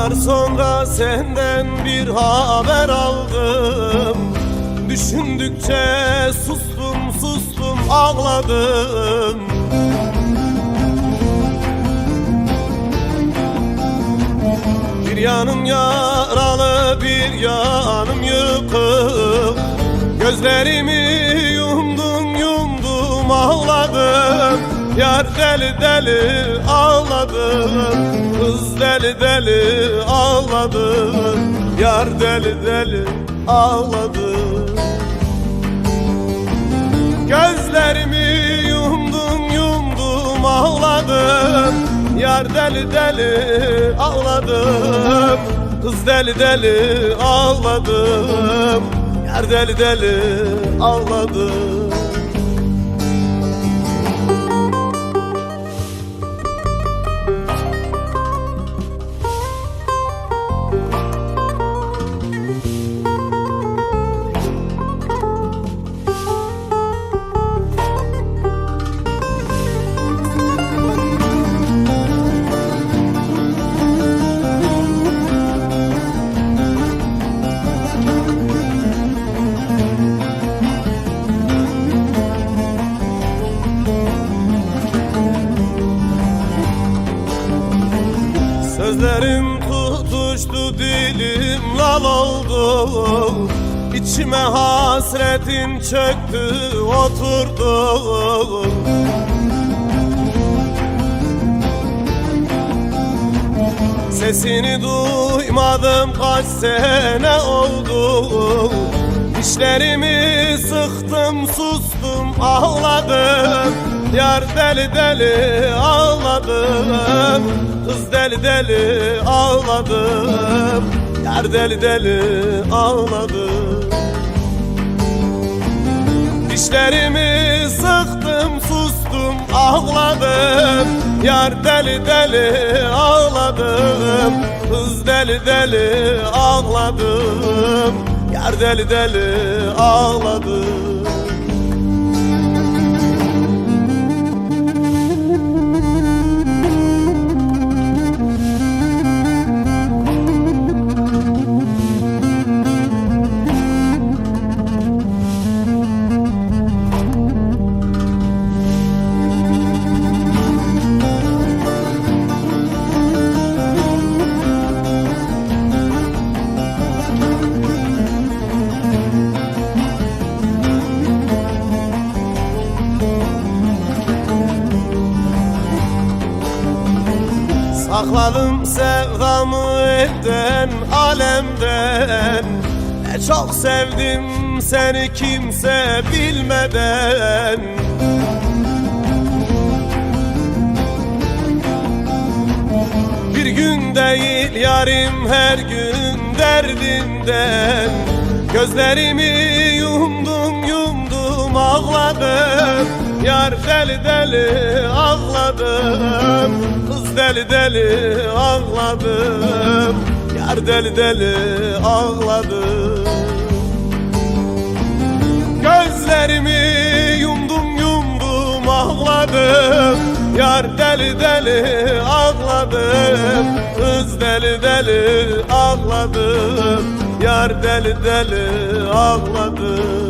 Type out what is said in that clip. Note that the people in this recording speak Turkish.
Yıllar sonra senden bir haber aldım. Düşündükçe sustum sustum ağladım. Bir yanım yaralı bir yanım yıkık. Gözlerimi Yar deli deli ağladım Kız deli deli ağladım Yar deli deli ağladım Gözlerimi yumdum yumdum ağladım. Yar deli deli ağladım. Kız deli deli ağladım. Yar deli deli ağladım Sözlerim tutuştu dilim lal oldu. İçime hasretin çöktü oturdu. Sesini duymadım kaç sene oldu Dişlerimi sıktım sustum ağladım. Yar deli deli ağladım Kız deli deli ağladım. Yar deli deli ağladım. Dişlerimi sıktım sustum ağladım. Yar deli deli ağladım Kız deli deli ağladım Yar deli deli ağladım Sakladım sevdamı evden alemden. Ne çok sevdim seni kimse bilmeden. Bir gün değil yarim her gün derdinden. Gözlerimi yumdum yumdum ağladım Yar deli deli ağladım Kız deli deli ağladım Yar deli deli ağladım. Gözlerimi yumdum yumdum ağladım Yar deli deli ağladım Kız deli deli ağladım Yar deli deli ağladım